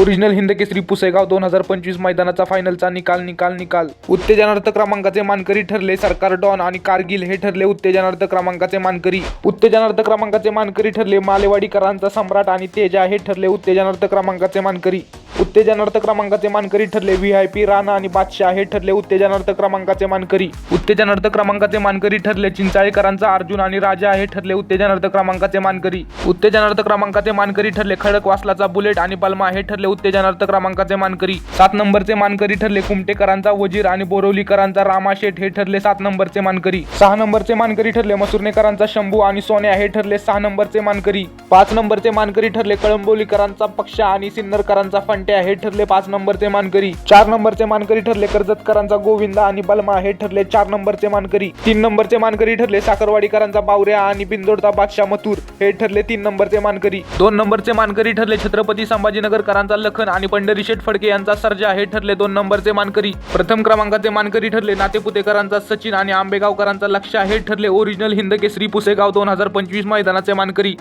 Original Hind Kesari Pusegaon दोन हजार पंचवीस मैदानाचा फायनलचा निकाल निकाल निकाल. उत्तेजनार्थ क्रमांकाचे मानकरी ठरले सरकार डॉन आणि कारगिल हे ठरले उत्तेजनार्थ क्रमांकाचे मानकरी. उत्तेजनार्थ क्रमांकाचे मानकरी ठरले मालेवाडीकरांचा सम्राट आणि तेजा हे ठरले उत्तेजनार्थ क्रमांकाचे मानकरी. उत्तेजनार्थ क्रमांकाचे मानकरी ठरले. व्ही आय पी राणा आणि बादशाह हे ठरले उत्तेजनार्थ क्रमांकाचे मानकरी. उत्तेजनार्थ क्रमांकाचे मानकरी ठरले चिंचाळेकरांचा अर्जुन आणि राजा हे ठरले उत्तेजनार्थ क्रमांकाचे मानकरी. उत्तेजनार्थ क्रमांकाचे मानकरी ठरले खडक वासलाचा बुलेट आणि बलमा हे ठरले उत्तेजनार्थ क्रमांकाचे मानकरी. सात नंबरचे मानकरी ठरले कुमटेकरांचा वजीर आणि बोरवलीकरांचा रामाशेठ हे ठरले सात नंबरचे मानकरी. सहा नंबरचे मानकरी ठरले मसुर्णेकरांचा शंभू आणि सोन्या हे ठरले सहा नंबरचे मानकरी. पाच नंबरचे मानकरी ठरले कळंबोलीकरांचा पक्षा आणि सिन्नरकरांचा फंट्या हे ठरले पाच नंबरचे मानकरी. चार नंबरचे मानकरी ठरले कर्जतकरांचा गोविंदा आणि बलमा हे ठरले चार नंबरचे मानकरी. तीन नंबरचे मानकरी ठरले साखरवाडीकरांचा बावऱ्या आणि बिंदोडचा बादशाह मथुर हे ठरले तीन नंबरचे मानकरी. दोन नंबरचे मानकरी ठरले छत्रपती संभाजीनगरकरांचा लखन आणि पंढरी शेठ फडके यांचा सर्जा हे ठरले दोन नंबरचे मानकरी. प्रथम क्रमांकाचे मानकरी ठरले नातेपुतेकरांचा सचिन आणि आंबेगावकरांचा लक्ष हे ठरले ओरिजिनल हिंद केसरी पुसेगाव दोन हजार पंचवीस मैदानाचे मानकरी.